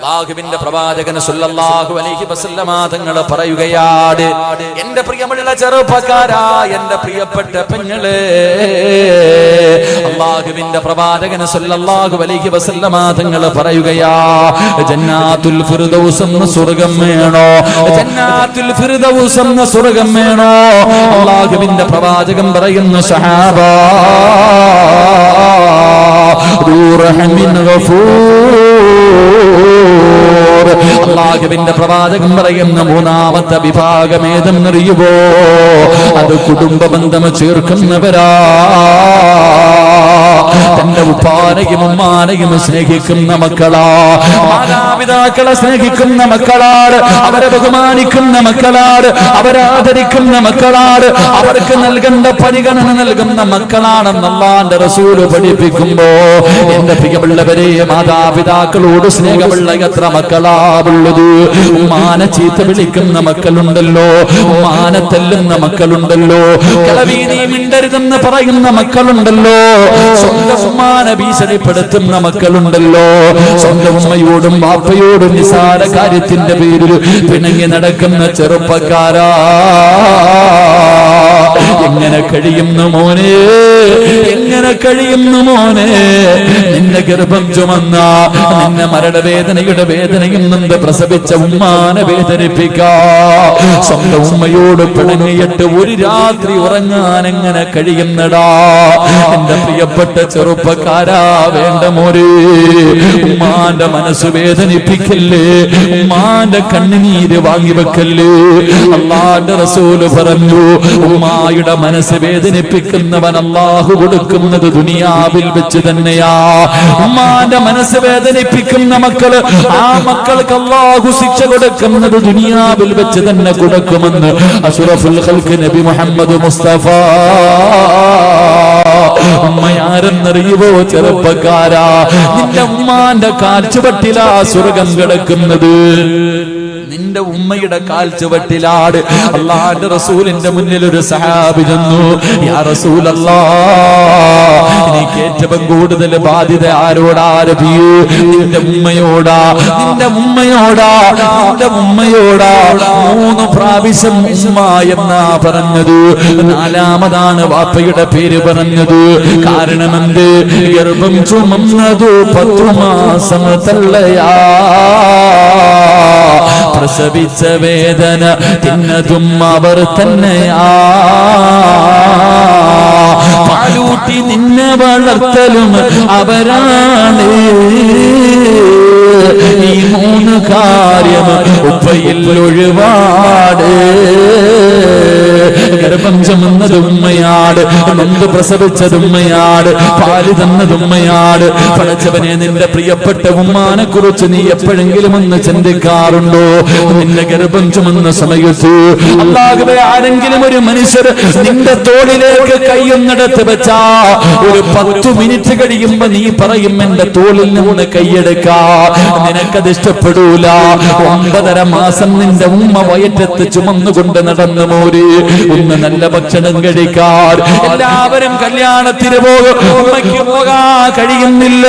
അള്ളാഹുവിന്റെ പ്രവാചകൻ സുല്ലല്ലാഹു അലൈഹി വസല്ലമ തങ്ങൾ പറയുകയാണ് എന്റെ പ്രിയമുള്ള ചെറുപ്പക്കാരാ എന്റെ പ്രിയപ്പെട്ട പെങ്ങളെ അള്ളാഹുവിന്റെ പ്രവാചകൻ സുല്ലല്ലാഹു അലൈഹി വസല്ലമ തങ്ങൾ പറയുകയാ ജന്നാത്തുൽ ഫിർദൗസ് എന്ന സ്വർഗം വേണോ ജന്നാത്തുൽ ഫിർദൗസ് എന്ന സ്വർഗം വേണോ അള്ളാഹുവിന്റെ പ്രവാചകൻ പറയുന്നു സഹാബാ ذو رحم غفور അള്ളാഹുവിന്റെ പ്രവാചകൻ പറയുന്ന മൂന്നാമത്തെ വിഭാഗം ഏതെന്നറിയുവോ? അത് കുടുംബ ബന്ധം ചേർക്കുന്നവരാ. തന്റെ ഉപ്പാനെയും ഉമ്മാനെയും സ്നേഹിക്കുന്ന മക്കളാ. മാതാപിതാക്കളെ സ്നേഹിക്കുന്ന മക്കളാണ്. അവരെ ബഹുമാനിക്കുന്ന മക്കളാണ്. അവരാദരിക്കുന്ന മക്കളാണ്. അവർക്ക് നൽകേണ്ട പരിഗണന നൽകുന്ന മക്കളാണെന്ന് അള്ളാന്റെ റസൂൽ പഠിപ്പിക്കുമ്പോ എന്റെ പ്രിയമുള്ളവരെ മാതാപിതാക്കളോട് സ്നേഹമുള്ള എത്ര മക്കളാവുള്ളത് ഉമ്മാനെ ചീത്ത വിളിക്കുന്ന മക്കളുണ്ടല്ലോ. ഉമ്മാനെ തെല്ലുന്ന മക്കളുണ്ടല്ലോ. കിളവി നീ മിണ്ടരുതെന്ന് പറയുന്ന മക്കളുണ്ടല്ലോ. ഉമ്മാനെ ഭീഷണിപ്പെടുത്തുന്ന മക്കളുണ്ടല്ലോ. സ്വന്തം ഉമ്മയോടും ബാപ്പയോടും നിസാര കാര്യത്തിന്റെ പേരിൽ പിണങ്ങി നടക്കുന്ന ചെറുപ്പക്കാരാ. എങ്ങനെ കഴിയുന്നു മോനെ? എങ്ങനെ കഴിയുന്നു മോനെ? നിന്റെ ഗർഭം ചുമന്ന നിന്നെ മരണവേദനയുടെ വേദനയും നിന്ന് പ്രസവിച്ച ഉമ്മാനെ വേദനിപ്പിക്കാ. സ്വന്തം ഉമ്മയോട് പിണങ്ങിയിട്ട് ഒരു രാത്രി ഉറങ്ങാൻ എങ്ങനെ കഴിയുന്നടാ? എന്റെ പ്രിയപ്പെട്ട ചെറുപ്പക്കാരാ വേണ്ട മോരെ ഉമ്മാന്റെ മനസ്സ് വേദനിപ്പിക്കല്ലേ? ഉമ്മാന്റെ കണ്ണുനീര് വാങ്ങി വെക്കല്ലേ റസൂൽ പറഞ്ഞു ഉമ്മായുടെ മനസ്സ് വേദനിപ്പിക്കുന്നവൻ അള്ളാഹു കൊടുക്കുന്നത് ദുനിയാവിൽ വെച്ച് തന്നെയാ. ഉമ്മാന്റെ മനസ്സ് വേദനിപ്പിക്കുന്ന മക്കൾ ആ മക്കൾക്ക് അള്ളാഹു ശിക്ഷ കൊടുക്കുന്നത് ദുനിയാവിൽ വെച്ച് തന്നെ കൊടുക്കുമെന്ന് അഷുറഫുൽ നബി മുഹമ്മദ് മുസ്തഫ. ഉമ്മയാരെന്നറിയുവോ ചെറുപ്പക്കാരാ? നിന്റെ ഉമ്മാന്റെ കാൽച്ചുവട്ടിലാ സ്വർഗം കിടക്കുന്നത്. നിന്റെ ഉമ്മയുടെ കാൽ ചുവട്ടിലാട്. അള്ളാന്റെ റസൂലിന്റെ മുന്നിൽ ഒരു സഹാബി ചെന്നു. യാ എനിക്ക് ഏറ്റവും കൂടുതൽ ബാധ്യത ആരോടാ നിന്റെ ഉമ്മയോടാ നിന്റെ ഉമ്മയോടാ നിന്റെ ഉമ്മയോടാ. മൂന്ന് പ്രാവശ്യം ഉമ്മ എന്നാ പറഞ്ഞത്. നാലാമതാണ് വാപ്പയുടെ പേര് പറഞ്ഞത്. കാരണം എന്ത് ഗർഭം ചുമന്നതു പത്തു മാസം തള്ളയാ. പ്രസവിച്ച വേദന തിന്നതും അവർ തന്നെയാ. പാലൂട്ടി നിന്നെ വളർത്തലും അവരാണ്. ഈ മൂന്ന് കാര്യം ഉപ്പയിൽ ഒഴിവാട്. ഗർഭം ചുമന്നത് ഉമ്മയാട് നൊന്ത് പ്രസവിച്ചത് ഉമ്മയാട് പാൽ തന്നതുമ്മയാട് പഠിച്ചവനെ നിന്റെ പ്രിയപ്പെട്ട ഉമ്മാനെ കുറിച്ച് നീ എപ്പോഴെങ്കിലും ഒന്ന് ചിന്തിക്കാറുണ്ടോ? നിന്റെ ഗർഭം ചുമന്ന സമയത്ത് അല്ലാഹുവേ ആരെങ്കിലും ഒരു മനുഷ്യർ നിന്റെ തോളിലേക്ക് കൈയൊന്നെടുത്ത് വെച്ചാ ഒരു പത്തു മിനിറ്റ് കഴിയുമ്പോ നീ പറയും എന്റെ തോളിൽ നിന്ന് കൈയെടുക്കാ. നിനക്കത് ഇഷ്ടപ്പെടൂല. ഒമ്പതര മാസം നിന്റെ ഉമ്മ വയറ്റത്ത് ചുമന്നുകൊണ്ട് നടന്നു മോര്. ഒന്ന് നല്ല ഭക്ഷണം കഴിക്കാൻ എല്ലാവരും കല്യാണത്തിന് പോകാൻ കഴിയുന്നില്ല.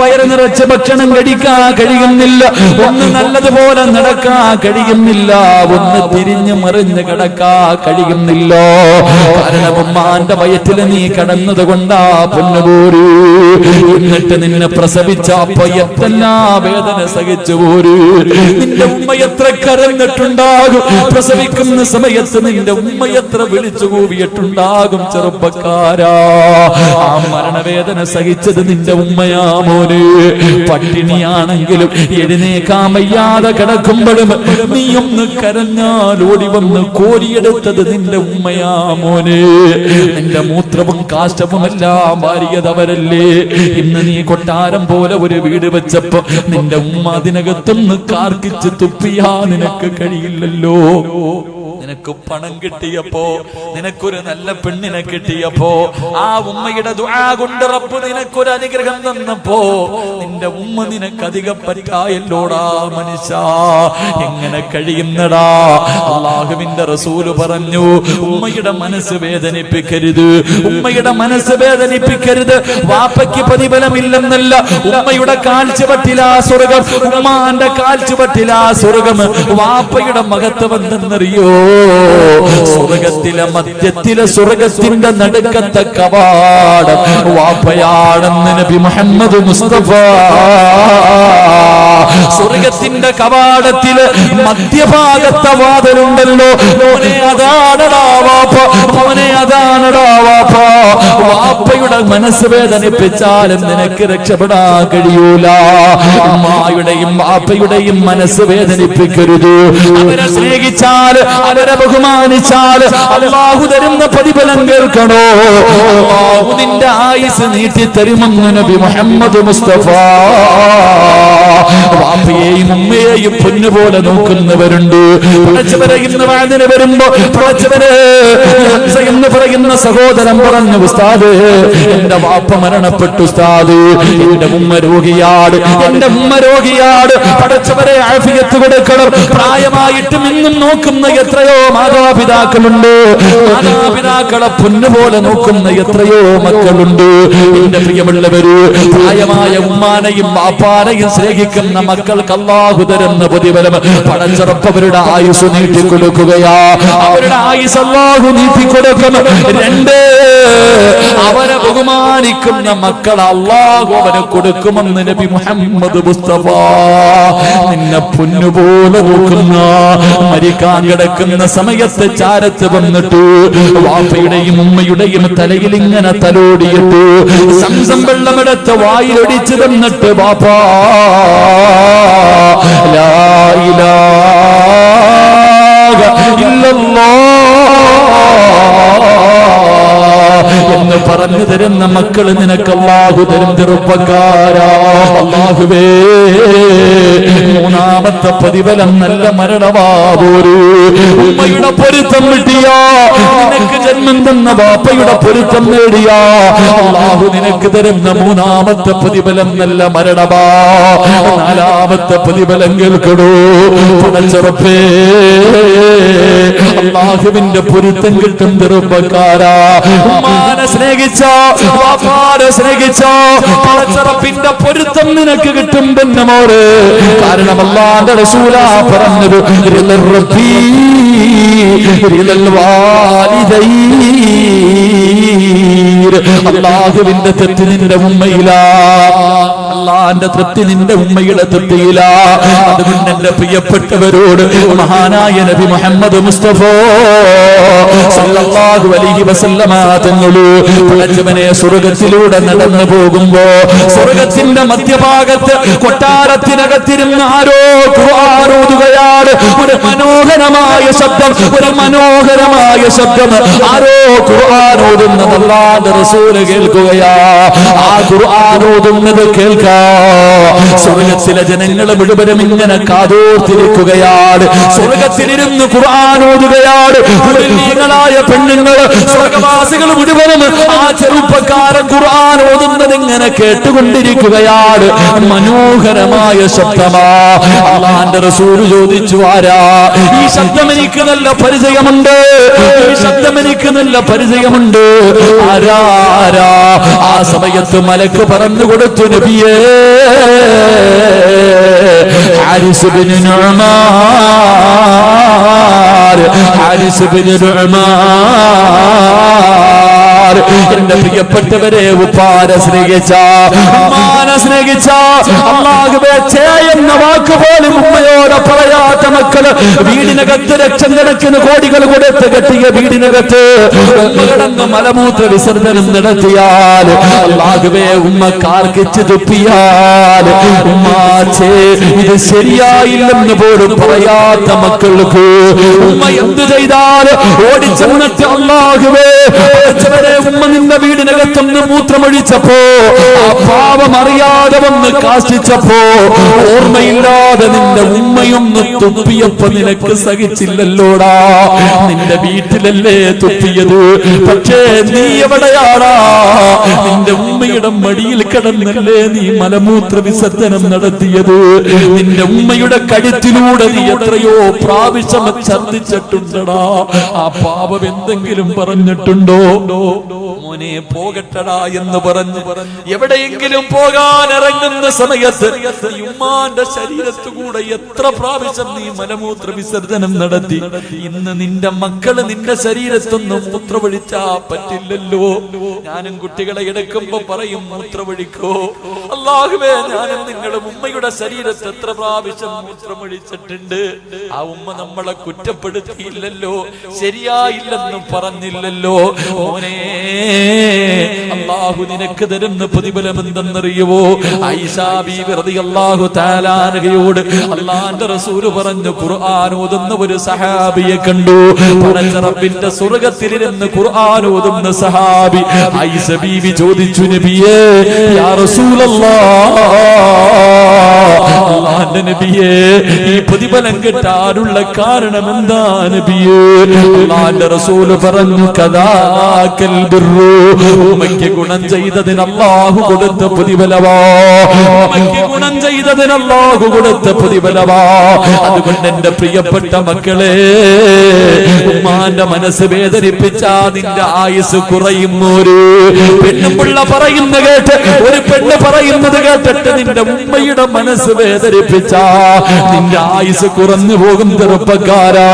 വയറ് നിറച്ച് ഭക്ഷണം കഴിക്കാൻ കഴിയുന്നില്ല. ഒന്ന് നല്ലതുപോലെ നടക്കാൻ കഴിയുന്നില്ല. ഒന്ന് തിരിഞ്ഞു മറിഞ്ഞ് കിടക്കാൻ കഴിയുന്നില്ല. കാരണം ഉമ്മാന്റെ വയറ്റിൽ നീ കടന്നത് കൊണ്ടാ പൊന്നുപോരു എന്നിട്ട് നിന്നെ പ്രസവിച്ച അപ്പൊ വേദന സഹിച്ചു പോരു. നിന്റെ ഉമ്മ എത്ര കരഞ്ഞിട്ടുണ്ടാകും? പ്രസവിക്കുന്ന സമയത്ത് നിന്റെ ഉമ്മ എത്ര വിളിച്ചു കൂവിയിട്ടുണ്ടാകും ചെറുപ്പക്കാരാ? ആ മരണവേദന സഹിച്ചത് നിന്റെ ഉമ്മയാ മോനെ. പട്ടിണിയാണെങ്കിലും എഴുന്നേക്കാൻ വയ്യാതെ കിടക്കുമ്പോഴും നീ ഒന്ന് കരഞ്ഞാൽ ഓടി വന്ന് കോരിയെടുത്തത് നിന്റെ ഉമ്മയാ മോനെ. നിന്റെ മൂത്രവും കാഷ്ടവും എല്ലാം വാരിയതവരല്ലേ? ഇന്ന് നീ കൊട്ടാരം പോലെ ഒരു വീട് വെച്ചപ്പോ നിന്റെ ഉമ്മ അതിനകത്തൊന്ന് കാർക്കിച്ച് തുപ്പിയാ നിനക്ക് കഴിയില്ലല്ലോ. നിനക്ക് പണം കിട്ടിയപ്പോ നിനക്കൊരു നല്ല പെണ്ണിനെ കിട്ടിയപ്പോ ആ ഉമ്മയുടെ ദുആ കൊണ്ട് റബ്ബ് നിനക്കൊരു അനുഗ്രഹം തന്നപ്പോ നിന്റെ ഉമ്മ നിനക്ക് അധികം പറ്റായല്ലോടാ മനുഷ്യ. എങ്ങനെ കഴിയുന്നടാ? അള്ളാഹുവിന്റെ റസൂൽ പറഞ്ഞു ഉമ്മയുടെ മനസ്സ് വേദനിപ്പിക്കരുത് ഉമ്മയുടെ മനസ്സ് വേദനിപ്പിക്കരുത്. വാപ്പയ്ക്ക് പ്രതിഫലമില്ലെന്നല്ല ഉമ്മയുടെ കാൽച്ചുവട്ടിലാ സ്വർഗം ഉമ്മാന്റെ കാൽച്ചുവട്ടിലാ സ്വർഗം. വാപ്പയുടെ മഹത്വം എന്തെന്നറിയോ? സ്വർഗത്തിലെ മധ്യത്തിലെ സ്വർഗത്തിന്റെ നടുക്കത്തെ കവാടം വാപ്പയാണെന്ന് നബി മുഹമ്മദ് മുസ്തഫ. സ്വർഗത്തിന്റെ കവാടത്തിൽ മധ്യഭാഗത്തെ വാതിലുണ്ടല്ലോ. മോനെ അതാണടാ വാപ്പ. മോനെ അതാണടാ വാപ്പ. വാപ്പയുടെ മനസ്സ് വേദനിപ്പിച്ചാലും നിനക്ക് രക്ഷപ്പെടാൻ കഴിയൂല. അമ്മായുടെയും വാപ്പയുടെയും മനസ്സ് വേദനിപ്പിക്കരുത്. അവരെ സ്നേഹിച്ചാൽ അവരെ ബഹുമാനിച്ചാൽ അള്ളാഹു തരുന്ന പ്രതിഫലം കേൾക്കണോ? അള്ളാഹു നിന്റെ ആയുസ് നീട്ടി തരുമെന്ന് നബി മുഹമ്മദ് മുസ്തഫ വാപ്പയെയും ഉമ്മയെയും പൊന്നുപോലെ നോക്കുന്നവരുണ്ട്. പടച്ചവരെ ഇന്ന് വാതിന് വരുമ്പോ പടച്ചവരെ എന്ന് പറയുന്ന സഹോദരൻ പറഞ്ഞു ഉസ്താദ് എന്റെ വാപ്പ മരണപ്പെട്ടു ഉസ്താദ്. എന്റെ ഉമ്മ രോഗിയാട് എന്റെ ഉമ്മ രോഗിയാട് പടച്ചവരെ ആഫിയത്ത് കൊടുക്കണം. പ്രായമായിട്ടും ഇന്നും നോക്കുന്ന എത്രയോ മാതാപിതാക്കളുണ്ട്. മാതാപിതാക്കളെ പൊന്നുപോലെ നോക്കുന്ന എത്രയോ മക്കളുണ്ട്. എന്റെ പ്രിയമുള്ളവര് പ്രായമായ ഉമ്മാനെയും വാപ്പാനെയും സ്നേഹിക്കുന്ന മക്കൾക്ക് അള്ളാഹു തരുന്ന പ്രതിഫലം പടച്ചറപ്പവരുടെ ആയുസ് നീട്ടിക്കൊടുക്കുകയാ. അവരുടെ ആയുസ് അള്ളാഹു നീട്ടിക്കൊടുക്കും. രണ്ട് അവരെ ബഹുമാനിക്കുന്ന മക്കൾ അള്ളാഹു അവന് കൊടുക്കുമെന്ന് നബി മുഹമ്മദ് മുസ്തഫ നിന്നെ പൊന്നുപോലെ നോക്കുന്ന മരിക്കാൻ കിടക്കുന്ന സമയത്ത് ചാരത്ത് വന്നിട്ട് വാപ്പയുടെയും ഉമ്മയുടെയും തലയിൽ ഇങ്ങനെ തലോടിയിട്ട് സംസം വെള്ളമെടുത്ത് വായിലൊടിച്ചു തന്നിട്ട് വാപ്പാ ലാ ഇലാഹ പറഞ്ഞു തരുന്ന മക്കൾ നിനക്ക് അള്ളാഹു തരും ചെറുപ്പക്കാരാ. മൂന്നാമത്തെ പ്രതിഫലം നല്ല മരണമാവൂരു. ഉമ്മയുടെ പൊരുത്തം കിട്ടിയാ നിനക്ക് ജന്മം തന്ന ബാപ്പയുടെ പൊരുത്തം നേടിയാ. അള്ളാഹു നിനക്ക് തരുന്ന മൂന്നാമത്തെ പ്രതിഫലം നല്ല മരണമാ. നാലാമത്തെ പ്രതിഫലം കേൾക്കടോ. ചെറുപ്പേ അള്ളാഹുവിന്റെ പൊരുത്തം കിട്ടും ചെറുപ്പക്കാരാ. ഉമ്മാനെ സ്നേഹിച്ചോ വാപ്പാനെ സ്നേഹിച്ചോ പടച്ചറപ്പിന്റെ പൊരുത്തം നിനക്ക് കിട്ടും പെണ്ണമോട് കാരണം അള്ളാന്റെ റസൂല പറഞ്ഞത്. അള്ളാഹുവിന്റെ തെറ്റ് നിന്റെ ഉമ്മയില. അള്ളാന്റെ തൃപ്തി നിന്റെ ഉമ്മയുടെ തൃപ്തിയില. അതുകൊണ്ട് എന്റെ പ്രിയപ്പെട്ടവരോട് മഹാനായ നബി മുഹമ്മദ് മുസ്തഫ സല്ലല്ലാഹു അലൈഹി വസല്ലമ തങ്ങളു പടച്ചവനെ സ്വർഗത്തിലൂടെ നടന്നു പോകുമ്പോ സ്വർഗത്തിന്റെ മധ്യഭാഗത്ത് കൊട്ടാരത്തിനകത്തിരുന്ന് ആരോ ഖുർആാനോതുകയാണ് ഒരു മനോഹരമായ ശബ്ദം ഒരു മനോഹരമായ ശബ്ദം. ആരോ ഖുർആാനോതുന്നത് അല്ലാന്റെ റസൂൽ കേൾക്കുകയാ. ആ ഖുർആാനോതുന്നത് കേൾക്കാ. സ്വർഗത്തിലെ ജനങ്ങൾ മുഴുവനും ഇങ്ങനെ കാതോർത്തിരിക്കുകയാണ്. സ്വർഗത്തിലിരുന്ന് ഖുർആൻ കുലീനങ്ങളായ പെണ്ണുങ്ങൾ സ്വർഗവാസികൾ മുഴുവനും ആ ചെറുപ്പക്കാരൻ ഖുർആൻ ഓതുന്നത് ഇങ്ങനെ കേട്ടുകൊണ്ടിരിക്കുകയാണ്. മനോഹരമായ ശബ്ദമാ. അള്ളാന്റെ റസൂൽ ചോദിച്ചു ആരാ? ഈ ശബ്ദം എനിക്ക് നല്ല പരിചയമുണ്ട്. ഈ ശബ്ദം എനിക്ക് നല്ല പരിചയമുണ്ട്. ആരാ? ആ സമയത്ത് മലക്ക് പറഞ്ഞു കൊടുത്തു നബിയേ Haris bin Nuaman Haris bin Nuaman. എന്റെ പ്രിയപ്പെട്ടവരെ ഉപ്പാര സ്നേഹിച്ച അമ്മാനെ സ്നേഹിച്ച ചേ എന്ന വാക്ക് പോലും ഉമ്മയോട് പറയാത്ത മക്കൾ വീടിനകത്ത് ലക്ഷം കണക്കിന് കോടികൾ കൊടുത്ത് കെട്ടിയ വീടിനകത്ത് കിടന്ന് മലമൂത്ര വിസർജനം നടത്തിയാൽ അമ്മാകുവേ ഉമ്മ കാർക്കിച്ച് തുപ്പിയാൽ ഉമ്മാച്ചേ ഇത് ശരിയായില്ലെന്ന് പോലും പറയാത്ത മക്കൾക്ക് ഉമ്മ എന്ത് ചെയ്താൽ ഓടിച്ചെന്നിട്ട് അള്ളാഹുവേ പഠിച്ചവരെ ഉമ്മ നിന്റെ വീടിനകത്തുനിന്ന് മൂത്രമൊഴിച്ചപ്പോ ആ പാപം അറിയാതെ വന്ന് കാശിച്ചപ്പോ ഓർമ്മയില്ലാതെ നിന്റെ ഉമ്മയൊന്ന് തുപ്പിയപ്പോ നിനക്ക് സഹിച്ചില്ലല്ലോടാ. നിന്റെ വീട്ടിലല്ലേ തുപ്പിയത്? പക്ഷേ നീ എവിടെയാടാ? നിന്റെ ഉമ്മയുടെ മടിയിൽ കിടന്നല്ലേ നീ മലമൂത്ര വിസർജനം നടത്തിയത്? നിന്റെ ഉമ്മയുടെ കഴുത്തിലൂടെ നീ എത്രയോ പ്രാവശ്യം ഛർദിച്ചിട്ടുണ്ടടാ ആ പാപം എന്തെങ്കിലും പറഞ്ഞിട്ടുണ്ടോ? No. മോനെ പോകട്ടടാ എന്ന് പറഞ്ഞു. എവിടെയെങ്കിലും പോകാൻ ഇറങ്ങുന്ന സമയത്ത് ഉമ്മാന്റെ ശരീരത്തു കൂടെ എത്ര പ്രാവശ്യം നീ മലമൂത്ര വിസർജനം നടത്തി. ഇന്ന് നിന്റെ മക്കൾ നിന്റെ ശരീരത്തൊന്നും മൂത്രമൊഴിച്ചാ പറ്റില്ലല്ലോ. ഞാനും കുട്ടികളെ എടുക്കുമ്പോ പറയും മൂത്രമൊഴിക്കോ. അല്ലാഹുവേ ഞാനും നിങ്ങളുടെ ഉമ്മയുടെ ശരീരത്ത് എത്ര പ്രാവശ്യം മൂത്രമൊഴിച്ചിട്ടുണ്ട്. ആ ഉമ്മ നമ്മളെ കുറ്റപ്പെടുത്തിയില്ലല്ലോ. ശരിയായില്ലെന്നും പറഞ്ഞില്ലല്ലോ. മോനെ അള്ളാഹു നിനക്ക് തരുന്ന പ്രതിഫലം എന്തെന്നറിയുവോ റളിയല്ലാഹു തആലാനഹയോട് അള്ളാന്റെ റസൂൽ പറഞ്ഞു ഖുർആൻ ഓതുന്ന ഒരു സഹാബിയെ കണ്ടു. റബ്ബിന്റെ സ്വർഗത്തിലിരുന്ന് ഖുർആൻ ഓതുന്ന സഹാബി ഐസ ബീവി ചോദിച്ചു നബിയേ യാ റസൂലല്ലാഹ് നബിയേ ഈ പ്രതിഫലം കിട്ടാനുള്ള കാരണം എന്താ നബിയേ? അള്ളാന്റെ റസൂൽ പറഞ്ഞു കഥാക്കൽ ബിർറു ഉമ്മയ്ക്ക് ഗുണം ചെയ്തതിന് അള്ളാഹു കൊടുത്ത പ്രതിഫലവാ ഉമ്മയ്ക്ക് ഗുണം ചെയ്തതിന് അള്ളാഹു കൊടുത്ത പ്രതിഫലവാ അതുകൊണ്ട് എന്റെ പ്രിയപ്പെട്ട മക്കളെ ഉമ്മാന്റെ മനസ്സ് വേദനിപ്പിച്ച നിന്റെ ആയുസ് കുറയും ഒരു പെണ്ണുപിള്ള പറയുന്ന കേട്ട് ഒരു പെണ്ണ് പറയുന്നത് കേട്ടിട്ട് നിന്റെ ഉമ്മയുടെ മനസ്സ് വേദനിപ്പിച്ച നിന്റെ ആയുസ് കുറഞ്ഞു പോകും ചെറുപ്പക്കാരാ.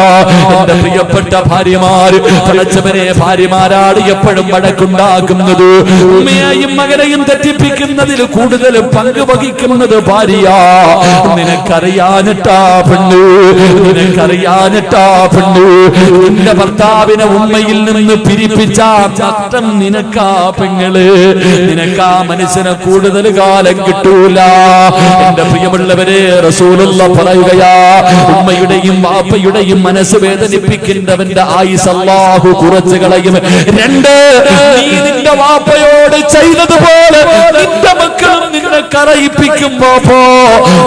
എന്റെ പ്രിയപ്പെട്ട ഭാര്യമാര് പടച്ചവനെ ഭാര്യമാരാട് എപ്പോഴും വഴക്കുണ്ടാക്കുന്നത് ഉമ്മയെയും മകനെയും തെറ്റിപ്പിക്കുന്നതിൽ കൂടുതൽ പങ്ക് വഹിക്കുന്നത് ഭാര്യ. നിനക്കറിയാനിട്ടാ പെണ്ണു. നിനക്കറിയാനിട്ടാ പെണ്ണു. നിന്റെ ഭർത്താവിനെ ഉമ്മയിൽ നിന്ന് പിരിപ്പിച്ച നഷ്ടം നിനക്കാ പെങ്ങൾ. നിനക്കാ മനുഷ്യനെ കൂടുതൽ കാലം കിട്ടൂല. എന്റെ പ്രിയമുള്ളവരെ റസൂലുള്ള പറയുകയാ ഉമ്മയുടെയും വാപ്പയുടെയും മനസ്സ് വേദനിപ്പിക്കുന്നവന്റെ ആയുസ് അല്ലാഹു കുറച്ചു കളയും. രണ്ട് നീ നിന്റെ വാപ്പയോട് ചെയ്തതുപോലെ നിന്റെ മക്കളും നിന്നെ കറയിപ്പിക്കും വാപ്പോ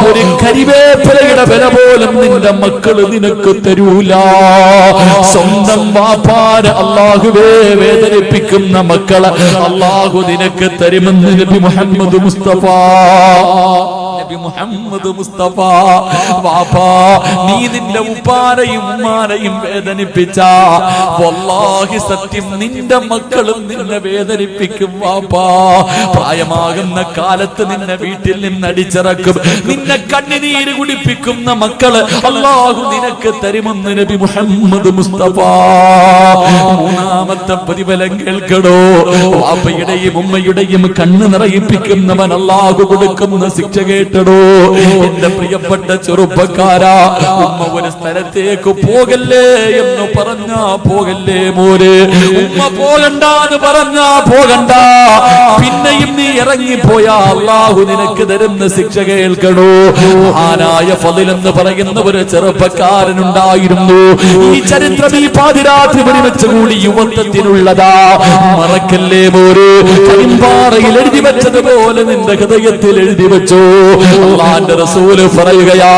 ഒരു കരിവേപ്പിലയുടെ വില പോലും നിന്റെ മക്കൾ നിനക്ക് തരൂല. സ്വന്തം വാപ്പാരെ അള്ളാഹുവേ വേദനിപ്പിക്കുന്ന മക്കൾ അള്ളാഹു നിനക്ക് തരുമെന്ന് നബി മുഹമ്മദ് മുസ്തഫ. നബി മുഹമ്മദ് മുസ്തഫ വാപ്പാ നീ നിന്റെ ഉപ്പാരയും ഉമ്മാരയും വേദനിപ്പിച്ച. വല്ലാഹി സത്യം നിന്റെ മക്കളും നിന്നെ വേദനിപ്പിക്കും വാപ്പാ. പ്രായമാകുന്ന കാലത്ത് നിന്നെ വീട്ടിൽ നിന്ന് അടിച്ചിറക്കും. നിന്നെ കണ്ണിനീര് കുടിപ്പിക്കുന്ന മക്കൾ. അള്ളാഹു നിനക്ക് തരുമെന്ന് നബി മുഹമ്മദ് മുസ്തഫ. മൂന്നാമത്തെ പ്രതിഫലം കേൾക്കടോ വാപ്പയുടെയും ഉമ്മയുടെയും കണ്ണ് നിറയിപ്പിക്കുന്നവൻ അള്ളാഹു കൊടുക്കുന്ന ശിക്ഷ കേട്ടടോ എന്റെ പ്രിയപ്പെട്ട ചെറുപ്പക്കാരാ ഉമ്മ ഒരു സ്ഥലത്തേക്ക് പോകല്ലേ എന്ന് പറഞ്ഞാ പോകല്ലേ മോര് ഉമ്മ പോകണ്ടെന്ന് പറഞ്ഞാ പോകണ്ട. പിന്നെയും നീ ഇറങ്ങിപ്പോയാ അള്ളാഹു നിനക്ക് തരുന്ന ശിക്ഷ കേൾക്കണോ? ആനായ ഫതിൽ എന്ന് പറയുന്ന ഒരു ചെറുപ്പക്കാരനുണ്ടായിരുന്നു ഈ ചരിത്രം ഈ പാതിരാത്രി ഒരുമിച്ച് കൂടി യുവത്വത്തിനുള്ളതാ. മറക്കല്ലേ മോര്? കരിമ്പാറയിൽ എഴുതി വെച്ചതുപോലെ നിന്റെ ഹൃദയത്തിൽ എഴുതി വെച്ചു. അള്ളാന്റെ റസൂൽ പറയുകയാ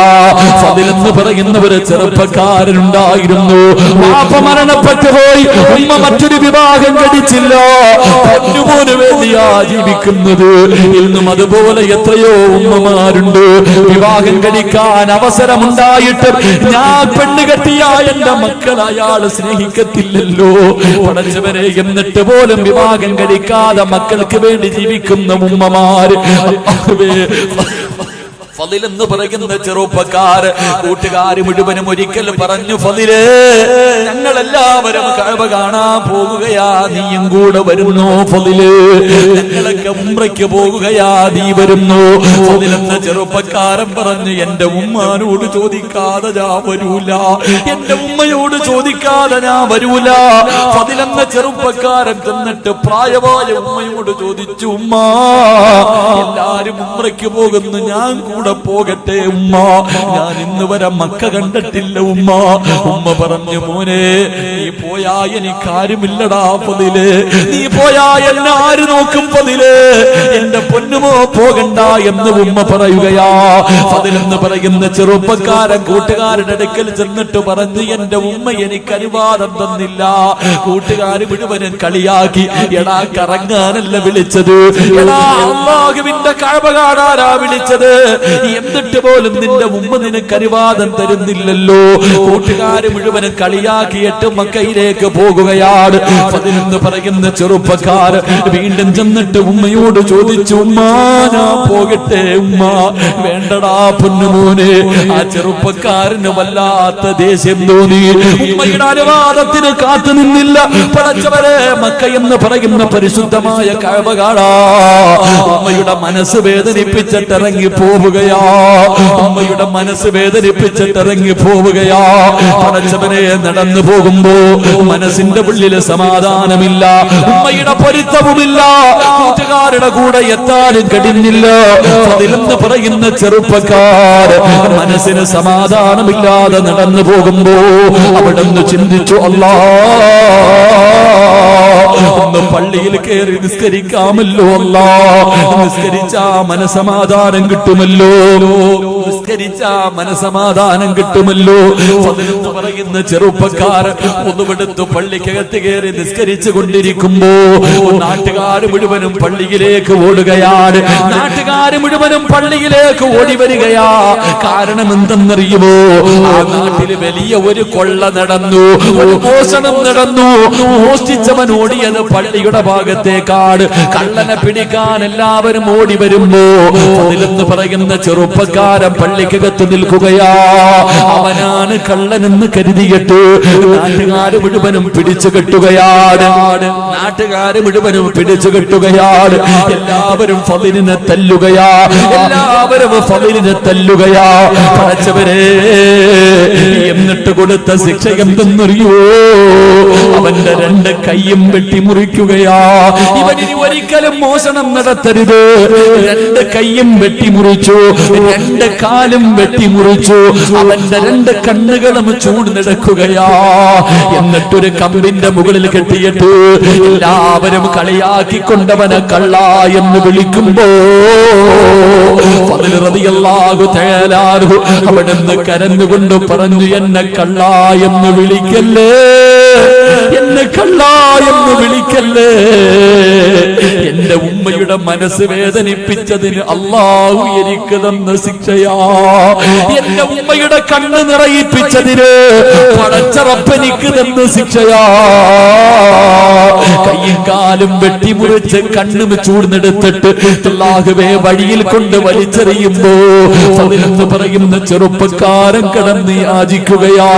ഫതിൽ എന്ന് പറയുന്ന ഒരു ചെറുപ്പക്കാരനുണ്ടായിരുന്നു മരണപ്പെട്ടു പോയി ഉമ്മ മറ്റൊരു വിവാഹം കഴിച്ചില്ല. പൊന്നുപോന് വേണ്ടിയാ ജീവിക്കുന്നത് ഇന്നും അതുപോലെ എത്രയോ ഉമ്മമാരുണ്ട്. വിവാഹം കഴിക്കാൻ അവസരമുണ്ടായിട്ട് ഞാൻ പെണ്ണ് കെട്ടിയ എന്റെ മക്കൾ അയാൾ സ്നേഹിക്കത്തില്ലല്ലോ. പടച്ചവരെ എന്നിട്ട് പോലും വിവാഹം കഴിക്കാതെ മക്കൾക്ക് വേണ്ടി ജീവിക്കുന്ന ഉമ്മമാര്. ഫതിൽ എന്ന് പറയുന്ന ചെറുപ്പക്കാർ കൂട്ടുകാര് മുഴുവനും ഒരിക്കൽ പറഞ്ഞു ഫതിൽ ഞങ്ങളെല്ലാവരും കാണാൻ പോകുകയാ നീയും കൂടെ വരുന്നു ഫതിൽ. ഞങ്ങളൊക്കെ ഉമ്രയ്ക്ക് പോകുകയാ നീ വരുന്നു. ഫതിലെന്ന ചെറുപ്പക്കാരൻ പറഞ്ഞു എന്റെ ഉമ്മാനോട് ചോദിക്കാതെ ഞാൻ വരൂല. എന്റെ ഉമ്മയോട് ചോദിക്കാതെ ഞാൻ വരൂല. ഫതിലെന്ന ചെറുപ്പക്കാരൻ ചെന്നിട്ട് പ്രായമായ ഉമ്മയോട് ചോദിച്ചു ഉമ്മ എല്ലാരും ഉമ്രയ്ക്ക് പോകുന്നു ഞാൻ കൂടെ കൂടെ പോകട്ടെ ഉമ്മ. ഞാൻ ഇന്ന് വരെ മക്ക കണ്ടിട്ടില്ല ഉമ്മ. ഉമ്മ പറഞ്ഞു മോനെ നീ പോയാ എനിക്കാരുമില്ലടാ പതിൽ നീ പോയാ എന്നെ ആര് നോക്കും പതിൽ എന്റെ പൊന്നുമോ പോകണ്ട എന്ന് ഉമ്മ പറയുകയാ. പതിലെന്ന് പറയുന്ന ചെറുപ്പക്കാരൻ കൂട്ടുകാരുടെ അടുക്കൽ ചെന്നിട്ട് പറഞ്ഞു എന്റെ ഉമ്മ എനിക്ക് അനുവാദം തന്നില്ല. കൂട്ടുകാർ മുഴുവനും കളിയാക്കി എടാ കറങ്ങാനല്ല വിളിച്ചത്. എടാ അള്ളാഹുവിന്റെ കഴവ കാണാനാ വിളിച്ചത്. എന്നിട്ട് പോലും നിന്റെ ഉമ്മ നിനക്ക് അനുവാദം തരുന്നില്ലല്ലോ. കൂട്ടുകാര് മുഴുവനും കളിയാക്കിയിട്ട് മക്കയിലേക്ക് പോകുകയാണ്. പതിനൊന്ന് പറയുന്ന ചെറുപ്പക്കാർ വീണ്ടും ചെന്നിട്ട് ഉമ്മയോട് ചോദിച്ചു ഉമ്മ ഞാൻ പോകട്ടെ ഉമ്മ. വേണ്ടടാ പൊന്നുമോനെ. ആ ചെറുപ്പക്കാരന് വല്ലാത്ത ദേഷ്യം തോന്നി ഉമ്മയുടെ അനുവാദത്തിന് കാത്തു നിന്നില്ല. പടച്ചവരെ മക്ക എന്ന് പറയുന്ന പരിശുദ്ധമായ കഴവകാടാ ഉമ്മയുടെ മനസ്സ് വേദനിപ്പിച്ചിട്ട് ഇറങ്ങി പോവുകയാ. അമ്മയുടെ മനസ്സ് വേദനിപ്പിച്ചിട്ട് ഇറങ്ങി പോവുകയാ പടച്ചവനെ നടന്നു പോകുമ്പോ മനസ്സിന്റെ ഉള്ളിൽ സമാധാനമില്ല. ഉമ്മയുടെ പൊരുത്തവുമില്ല. കൂട്ടുകാരുടെ കൂടെ എത്താനും കഴിഞ്ഞില്ല അതിലെന്ന് പറയുന്ന ചെറുപ്പക്കാർ മനസ്സിന് സമാധാനമില്ലാതെ നടന്നു പോകുമ്പോ അവിടെ നിന്ന് ചിന്തിച്ചു അല്ലാ ഒന്ന് പള്ളിയിൽ കയറി നിസ്കരിക്കാമല്ലോ അല്ല. നിസ്കരിച്ചാ മനസമാധാനം കിട്ടുമല്ലോ. നിസ്കരിച്ചാ മനസമാധാനം കിട്ടുമല്ലോ? പറയുന്ന ചെറുപ്പക്കാർ ഒന്നുമെടുത്ത് പള്ളിക്കകത്ത് കയറി നിസ്കരിച്ചു കൊണ്ടിരിക്കുമ്പോ നാട്ടുകാർ മുഴുവനും പള്ളിയിലേക്ക് ഓടുകയാണ്. നാട്ടുകാർ മുഴുവനും പള്ളിയിലേക്ക് ഓടി വരികയാ. കാരണം എന്തെന്നറിയുമോ? ആ നാട്ടിൽ വലിയ ഒരു കൊള്ള നടന്നു. ഒരു മോഷണം നടന്നു. മോഷ്ടിച്ചവൻ ഓടിയത് പള്ളിയുടെ ഭാഗത്തേക്കാണ്. കള്ളനെ പിടിക്കാൻ എല്ലാവരും ഓടി വരുമ്പോ അതിലെന്ന് പറയുന്ന ചെറുപ്പക്കാരൻ പള്ളിക്കകത്ത് നിൽക്കുകയാ. അവനാണ് കള്ളനെന്ന് കരുതിയിട്ട് നാട്ടുകാര് മുഴുവനും പിടിച്ചു കെട്ടുകയാണ്. നാട്ടുകാര് മുഴുവനും പിടിച്ചു കെട്ടുകയാണ്. എല്ലാവരും ഫലിനെ തല്ലുകയാ. എല്ലാവരും ഫലിനെ തല്ലുകയാ. പടച്ചവരെ എന്നിട്ട് കൊടുത്ത ശിക്ഷ എന്തെന്നറിയോ? അവന്റെ രണ്ട് കൈയും വെട്ടി മുറിക്കുകയാ ഇവൻ ഒരിക്കലും മോഷണം നടത്തരുത്. രണ്ട് കൈയും വെട്ടി മുറിച്ചു രണ്ട് കാലും വെട്ടിമുറിച്ചു അവന്റെ രണ്ട് കണ്ണുകളും ചൂടുന്നെടുക്കുകയാ എന്നിട്ടൊരു കമ്പിന്റെ മുകളിൽ കെട്ടിയിട്ട് എല്ലാവരും കളിയാക്കിക്കൊണ്ടവനെ കള്ള എന്ന് വിളിക്കുമ്പോ അവിടുന്ന് കരഞ്ഞുകൊണ്ട് പറഞ്ഞു എന്നെ കള്ള എന്ന് വിളിക്കല്ലേ? എന്നെ കള്ള എന്ന് വിളിക്കല്ലേ? എന്റെ ഉമ്മയുടെ മനസ്സ് വേദനിപ്പിച്ചതിന് അള്ളാഹു എനിക്ക് തന്ന ശിക്ഷയാ. എന്റെ ഉമ്മയുടെ കണ്ണ് നിറയിപ്പിച്ചതിന് പടച്ചറപ്പനിക്ക് തന്ന ശിക്ഷയാ. കയ്യും കാലും വെട്ടിമുറിച്ച് കണ്ണും ചൂടുന്നെടുത്തിട്ട് അല്ലാഹുവേ വഴിയിൽ കൊണ്ട് വലിച്ചെറിയുമ്പോ അതിലെന്ന് പറയുന്ന ചെറുപ്പക്കാരൻ കടന്ന് യാചിക്കുകയാ.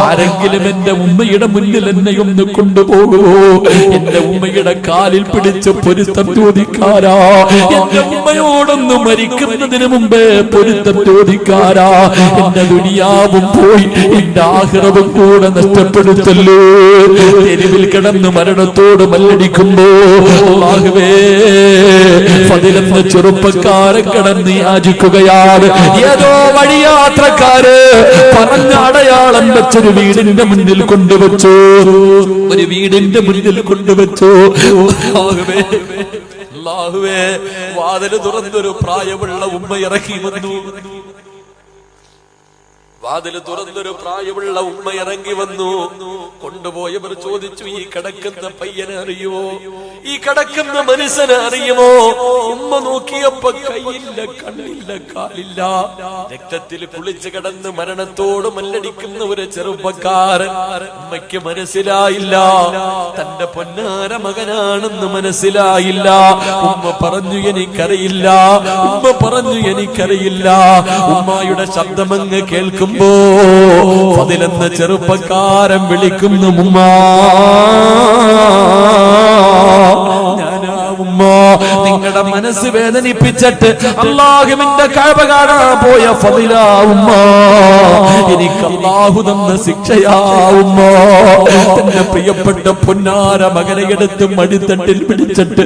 ആരെങ്കിലും എന്റെ ഉമ്മയുടെ മുന്നിൽ എന്നെ ഒന്ന് കൊണ്ടുപോകുമോ എന്റെ ഉമ്മയുടെ കാലിൽ പിടിച്ച് പൊരുത്തം ചോദിക്കാരാ എന്റെ ഉമ്മയോടൊന്ന് മരിക്കുന്നതിന് മുമ്പേ പൊരുത്തം ചോദിക്കാരാ എന്റെ ദുനിയാവും പോയി എന്റെ ആഹ്റവും കൂടെ നഷ്ടപ്പെടുത്തല്ലോ. തെരുവിൽ കിടന്ന് മരണത്തോട് മല്ലടിക്കുമ്പോ അല്ലാഹുവേ പതിലെന്ന ചെറുപ്പക്കാരെ കിടന്ന് യാചിക്കുകയാണ്. ഏതോ വഴിയാത്രക്കാര് പറഞ്ഞ അടയാളം വെച്ചൊരു വീടിന്റെ മുന്നിൽ കൊണ്ടുവച്ചു. ഒരു വീടിന്റെ മുന്നിൽ കൊണ്ടുവച്ചു. അല്ലാഹുവേ അല്ലാഹുവേ വാതിൽ തുറന്നൊരു പ്രായമുള്ള ഉമ്മ ഇറങ്ങി വന്നു. വാതിൽ തുറന്നൊരു പ്രായമുള്ള ഉമ്മ ഇറങ്ങി വന്നു. കൊണ്ടുപോയവർ ചോദിച്ചു ഈ കിടക്കുന്ന പയ്യനെ അറിയുമോ? ഈ കിടക്കുന്ന മനുഷ്യനെ അറിയുമോ? ഉമ്മ നോക്കിയപ്പോ കയ്യില്ല കണ്ണില്ല കാലില്ല. രക്തത്തിൽ കുളിച്ച് കിടന്ന് മരണത്തോട് മല്ലടിക്കുന്ന ഒരു ചെറുപ്പക്കാരൻ ഉമ്മയ്ക്ക് മനസ്സിലായില്ല. തന്റെ പൊന്നാര മകനാണെന്ന് മനസ്സിലായില്ല. ഉമ്മ പറഞ്ഞു എനിക്കറിയില്ല. ഉമ്മ പറഞ്ഞു എനിക്കറിയില്ല. ഉമ്മായുടെ ശബ്ദമങ്ങ് കേൾക്കുമ്പോ അതിലെന്ന ചെറുപ്പക്കാരൻ വിളിക്കുന്നു ഉമ്മ. നിങ്ങളുടെ മനസ്സ് വേദനിപ്പിച്ചിട്ട് അള്ളാഹുവിന്റെ കഴവ കാണാൻ പോയ ഫതിലാവുമ്മ എനിക്ക് അള്ളാഹു തന്ന ശിക്ഷയാവുമ്മ തന്റെ പ്രിയപ്പെട്ട പൊന്നാര മകനെ എടുത്ത് മടിത്തട്ടിൽ പിടിച്ചിട്ട്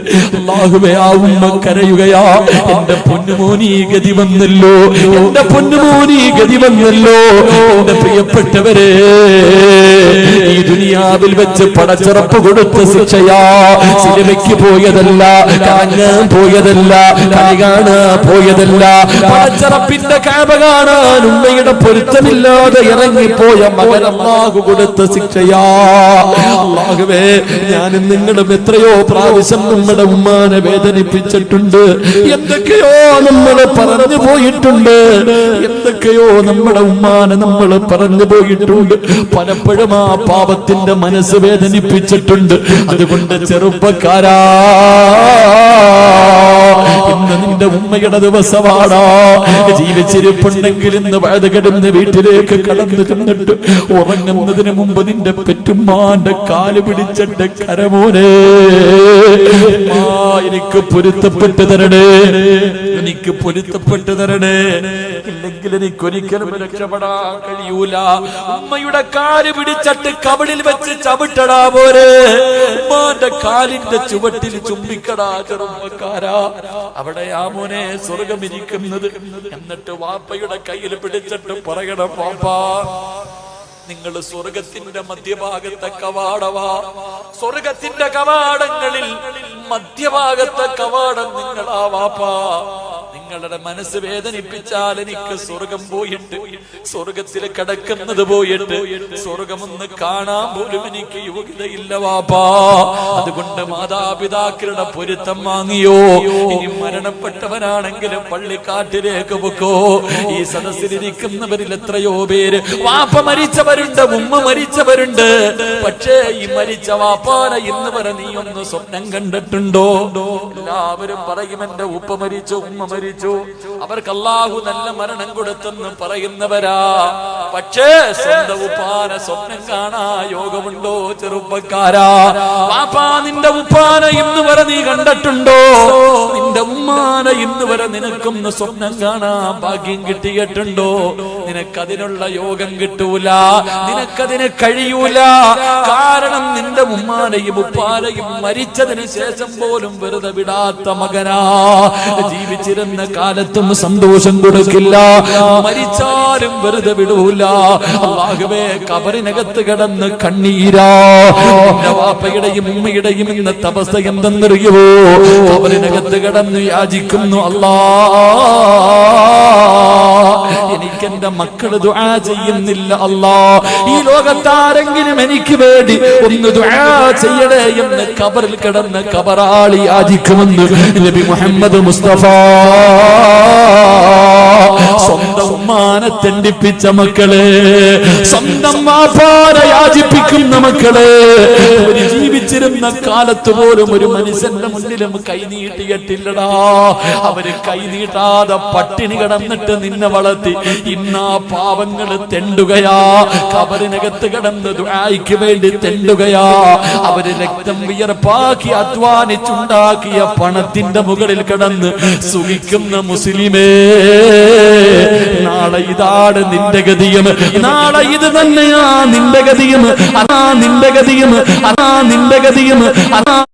ആ ഉമ്മ കരയുകയാ എന്റെ പൊന്നുമോനി ഗതി വന്നല്ലോ എന്റെ പൊന്നുമോനി ഗതി വന്നല്ലോ എന്റെ പ്രിയപ്പെട്ടവരെ ഈ ദുനിയാവിൽ വെച്ച് പടച്ചിറപ്പ് കൊടുത്ത ശിക്ഷയാ സിനിമയ്ക്ക് പോയതല്ല കറങ്ങാൻ പോയതല്ല കളി കാണാൻ പോയതല്ല. പടച്ചറപ്പിന്റെ കാപ കാണാൻ ഉമ്മയുടെ പൊരുത്തമില്ലാതെ ഇറങ്ങിപ്പോയ മകൻ അള്ളാഹു കൊടുത്ത ശിക്ഷയാ. അള്ളാഹുവേ ഞാൻ നിങ്ങളും എത്രയോ പ്രാവശ്യം നമ്മുടെ ഉമ്മാനെ വേദനിപ്പിച്ചിട്ടുണ്ട്. എന്തൊക്കെയോ നമ്മൾ പറഞ്ഞു പോയിട്ടുണ്ട്. എന്തൊക്കെയോ നമ്മുടെ ഉമ്മാനെ നമ്മൾ പറഞ്ഞു പോയിട്ടുണ്ട്. പലപ്പോഴും ആ പാപത്തിന്റെ മനസ്സ് വേദനിപ്പിച്ചിട്ടുണ്ട്. അതുകൊണ്ട് ചെറുപ്പക്കാരാ. ഇന്ന് നിന്റെ ഉമ്മയുടെ ദിവസമാണോ ജീവിച്ചിരിപ്പുണ്ടെങ്കിൽ ഇന്ന് വഴുത് കിടന്ന് വീട്ടിലേക്ക് കടന്നു ചെന്നിട്ട് ഉറങ്ങുന്നതിന് മുമ്പ് നിന്റെ പെറ്റുമ്മാന്റെ കാൽ പിടിച്ചിട്ട് കരമോനെ. എനിക്ക് പൊരുത്തപ്പെട്ട് തരണേ. എനിക്ക് പൊരുത്തപ്പെട്ട് തരണേ. എനിക്ക് ഒരിക്കലും രക്ഷപ്പെടാൻ കഴിയൂല. ഉമ്മയുടെ കാൽ പിടിച്ചിട്ട് കവിളിൽ വെച്ച് ചവിട്ടടാ പോരെ ഉമ്മാന്റെ കാലിന്റെ ചുവട്ടിൽ ചുംബിക്കടാ ചെറുപ്പക്കാരാ. അവിടെ ആ മോനെ സ്വർഗം ഇരിക്കുന്നത്. എന്നിട്ട് വാപ്പയുടെ കയ്യിൽ പിടിച്ചിട്ട് പറയണം വാപ്പാ നിങ്ങൾ സ്വർഗത്തിന്റെ മധ്യഭാഗത്തെ കവാടവാ സ്വർഗത്തിന്റെ കവാടങ്ങളിൽ മധ്യഭാഗത്തെ കവാടം നിങ്ങളാവാപ്പാ. നിങ്ങളുടെ മനസ്സ് വേദനിപ്പിച്ചാൽ എനിക്ക് സ്വർഗം പോയിട്ട് സ്വർഗത്തിൽ കിടക്കുന്നത് പോയിട്ട് സ്വർഗമൊന്ന് കാണാൻ പോലും എനിക്ക് യോഗ്യതയില്ല വാപ്പാ അതുകൊണ്ട് മാതാപിതാക്കളുടെ പൊരുത്തം വാങ്ങിയോ? ഇനി മരണപ്പെട്ടവനാണെങ്കിലും പള്ളിക്കാട്ടിലേക്ക് പൊക്കോ. ഈ സദസ്സിലിരിക്കുന്നവരിൽ എത്രയോ പേര്. വാപ്പ മരിച്ചവരുണ്ട് ഉമ്മ മരിച്ചവരുണ്ട്. പക്ഷേ ഈ മരിച്ച വാപ്പാന ഇന്ന് വരെ നീ ഒന്ന് സ്വപ്നം കണ്ടിട്ടുണ്ടോ? എല്ലാവരും പറയും എന്റെ ഉപ്പ മരിച്ചു ഉമ്മ മരിച്ചു. അവർക്ക് അല്ലാഹു നല്ല മരണം കൊടുത്തെന്ന് പറയുന്നവരാ. പക്ഷേ സ്വന്തം ഉപ്പാന സ്വപ്നം കാണാ യോഗമുണ്ടോ ചെറുപ്പക്കാരാ? പാപ്പാ നിന്റെ ഉപ്പാന ഇന്ന് വരെ നീ കണ്ടിട്ടുണ്ടോ? നിന്റെ ഉമ്മാന ഇന്ന് വരെ നിനക്കൊന്ന് സ്വപ്നം കാണാ ഭാഗ്യം കിട്ടിയിട്ടുണ്ടോ? നിനക്കതിനുള്ള യോഗം കിട്ടൂല. നിനക്കതിന് കഴിയൂല. കാരണം നിന്റെ ഉമ്മാനെയും ഉപ്പാനെയും മരിച്ചതിന് ശേഷം പോലും വെറുതെ വിടാത്ത മകനാ. ജീവിച്ചിരുന്ന കാലത്തും സന്തോഷം കൊടുക്കില്ല. മരിച്ചാലും വെറുതെ വിടൂല. അള്ളാഹുവേ കബറിനകത്ത് കിടന്ന് കണ്ണീരാ. നിന്റെ വാപ്പയുടെയും ഉമ്മയുടെയും ഇന്നത്തെ അവസ്ഥ എന്തെന്നറിയുവോ? കബറിനകത്ത് കിടന്ന് യാചിക്കുന്നു അല്ലാ. എനിക്ക് എന്റെ മക്കൾ ദുആ ചെയ്യുന്നില്ല അല്ലാ. ഈ ലോകത്താരെങ്കിലും എനിക്ക് വേണ്ടി ഒന്ന് ദുആ ചെയ്യണേ എന്ന് കബറിൽ കിടന്ന് കബറാളി യാചിക്കുമെന്ന് നബി മുഹമ്മദ് മുസ്തഫ. സ്വന്തം ഉമ്മാനെ തെണ്ടിപ്പിച്ച മക്കളെ സ്വന്തം മാപ്പാനെ യാചിപ്പിക്കുന്ന മക്കളെ ജീവിച്ചിരുന്ന കാലത്ത് പോലും ഒരു മനുഷ്യന്റെ മുന്നിലും കൈനീട്ടിയിട്ടില്ലടാ അവർ കൈനീട്ടാതെ പട്ടിണി കിടന്നിട്ട് നിന്നെ വളർത്തി. ഇന്നാ പാവങ്ങൾ തെണ്ടുകയാ. കബറിനകത്ത് കിടന്ന് ദുആയ്ക്ക് വേണ്ടി തെണ്ടുകയാ. അവർ രക്തം വിയർപ്പാക്കി അധ്വാനിച്ചുണ്ടാക്കിയ പണത്തിന്റെ മുകളിൽ കിടന്ന് സുഖിക്കുന്ന മുസ്ലിമേ. നാളെ ഇതാണ് നിന്റെ ഗതിയും. നാളെ ഇത് തന്നെയാ നിന്റെ ഗതിയും. അതാ നിന്റെ ഗതിയും. അതാ നിന്റെ ഗതിയും. അതാ